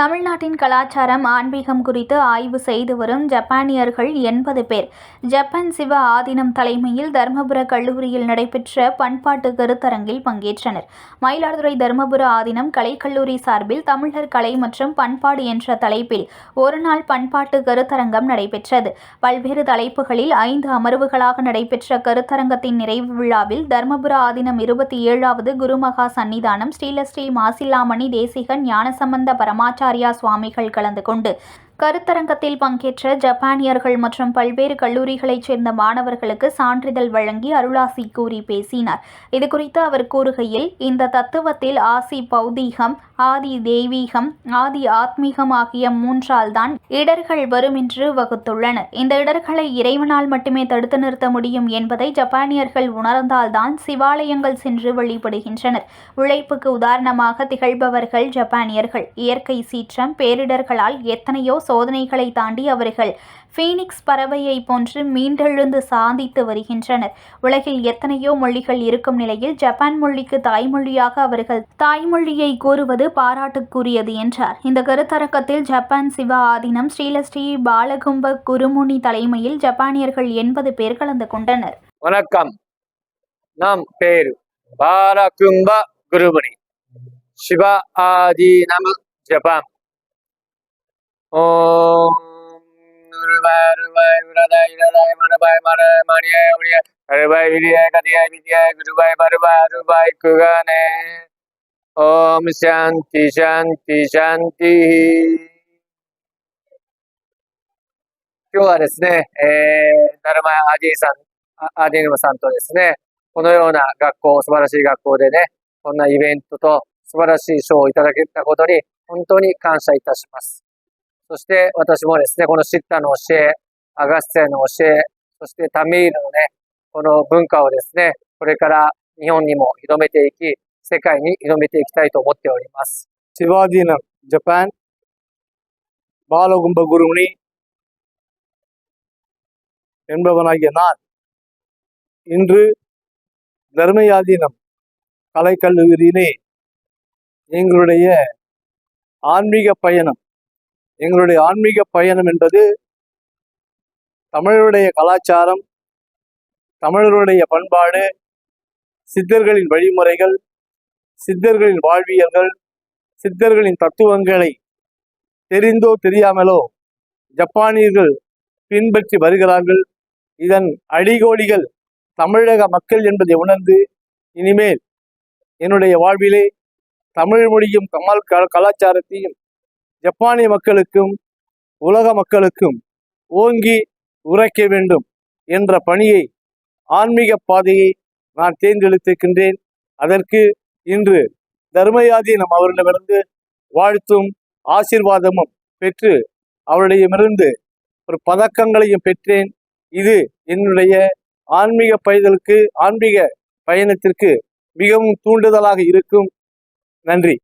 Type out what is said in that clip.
தமிழ்நாட்டின் கலாச்சாரம் ஆன்மீகம் குறித்து ஆய்வு செய்து வரும் ஜப்பானியர்கள் எண்பது பேர். ஜப்பான் சிவ ஆதீனம் தலைமையில் தர்மபுர கல்லூரியில் நடைபெற்ற பண்பாட்டு கருத்தரங்கில் பங்கேற்றனர். மயிலாடுதுறை தர்மபுர ஆதீனம் கலைக்கல்லூரி சார்பில் தமிழர் கலை மற்றும் பண்பாடு என்ற தலைப்பில் ஒருநாள் பண்பாட்டு கருத்தரங்கம் நடைபெற்றது. பல்வேறு தலைப்புகளில் ஐந்து அமர்வுகளாக நடைபெற்ற கருத்தரங்கத்தின் நிறைவு விழாவில் தர்மபுர ஆதீனம் இருபத்தி ஏழாவது குருமகா சன்னிதானம் ஸ்ரீலஸ்ரீ மாசில்லாமணி தேசிகன் ஞானசம்பந்த ஆச்சாரியா சுவாமிகள் கலந்து கொண்டு கருத்தரங்கத்தில் பங்கேற்ற ஜப்பானியர்கள் மற்றும் பல்வேறு கல்லூரிகளைச் சேர்ந்த மாணவர்களுக்கு சான்றிதழ் வழங்கி அருளாசி கூறி பேசினார். இதுகுறித்து அவர் கூறுகையில் இந்த தத்துவத்தில் ஆசி பௌதீகம் ஆதி தெய்வீகம் ஆதி ஆத்மீகம் ஆகிய மூன்றால் தான் இடர்கள் வரும் என்று வகுத்துள்ளனர். இந்த இடர்களை இறைவனால் மட்டுமே தடுத்து நிறுத்த முடியும் என்பதை ஜப்பானியர்கள் உணர்ந்தால்தான் சிவாலயங்கள் சென்று வழிபடுகின்றனர். உழைப்புக்கு உதாரணமாக திகழ்பவர்கள் ஜப்பானியர்கள். இயற்கை சீற்றம் பேரிடர்களால் எத்தனையோ சோதனைகளை தாண்டி அவர்கள் ஃபீனிக்ஸ் பறவையை போன்று மீண்டெழுந்து சாதித்து வருகின்றனர். உலகில் எத்தனையோ மொழிகள் இருக்கும் நிலையில் ஜப்பான் மொழிக்கு தாய்மொழியாக அவர்கள் தாய்மொழியை கூறுவது பாராட்டுக்குரியது என்றார். இந்த கருத்தரங்கத்தில் ஜப்பான் சிவா ஆதீனம் ஸ்ரீலஸ்ரீ பாலகும்ப குருமுனி தலைமையில் ஜப்பானியர்கள் எண்பது பேர் கலந்து கொண்டனர். வணக்கம். நம் பேர் பாலகும்ப குருமுனி. சிவா ஆதீனம் ஜபாம் ஓம் だいらない、まるばい、まるまりあい、おりあい、あるばい、びりあい、かてあい、りあい、ぐるばい、ばるばるばい、くがね。オームシャンティ、シャンティ、シャンティ。今日はですね、えー、なるまやアディさん、アディヌムさんとですね、このような学校、素晴らしい学校でね、こんなイベントと素晴らしい賞をいただけたことに、本当に感謝いたします。そして私もですね、このシッタの教え、アガステの教え、そしてタミールのね、この文化をですね、これから日本にも広めていき、世界に広めていきたいと思っております。 சிவாதீனம் ஜப்பான் பாலகும்ப குருமணி என்பவனாகிய நான் இன்று தர்மயாதீனம் கலைக்கல்லூரியிலே எங்களுடைய ஆன்மீக பயணம் எங்களுடைய ஆன்மீக பயணம் என்பது தமிழருடைய கலாச்சாரம் தமிழருடைய பண்பாடு சித்தர்களின் வழிமுறைகள் சித்தர்களின் வாழ்வியல்கள் சித்தர்களின் தத்துவங்களை தெரிந்தோ தெரியாமலோ ஜப்பானியர்கள் பின்பற்றி வருகிறார்கள். இதன் அடிகோடிகள் தமிழக மக்கள் என்பதை உணர்ந்து இனிமேல் என்னுடைய வாழ்விலே தமிழ் மொழியும் கமல் க- கலாச்சாரத்தையும் ஜப்பானிய மக்களுக்கும் உலக மக்களுக்கும் ஓங்கி உரைக்க வேண்டும் என்ற பணியை ஆன்மீக பாதையை நான் தேர்ந்தெடுத்திருக்கின்றேன். அதற்கு இன்று தர்மயாதீனம் அவரிடமிருந்து வாழ்த்தும் ஆசீர்வாதமும் பெற்று அவரிடமிருந்து ஒரு பதக்கங்களையும் பெற்றேன். இது என்னுடைய ஆன்மீக பயதலுக்கு ஆன்மீக பயணத்திற்கு மிகவும் தூண்டுதலாக இருக்கும். நன்றி.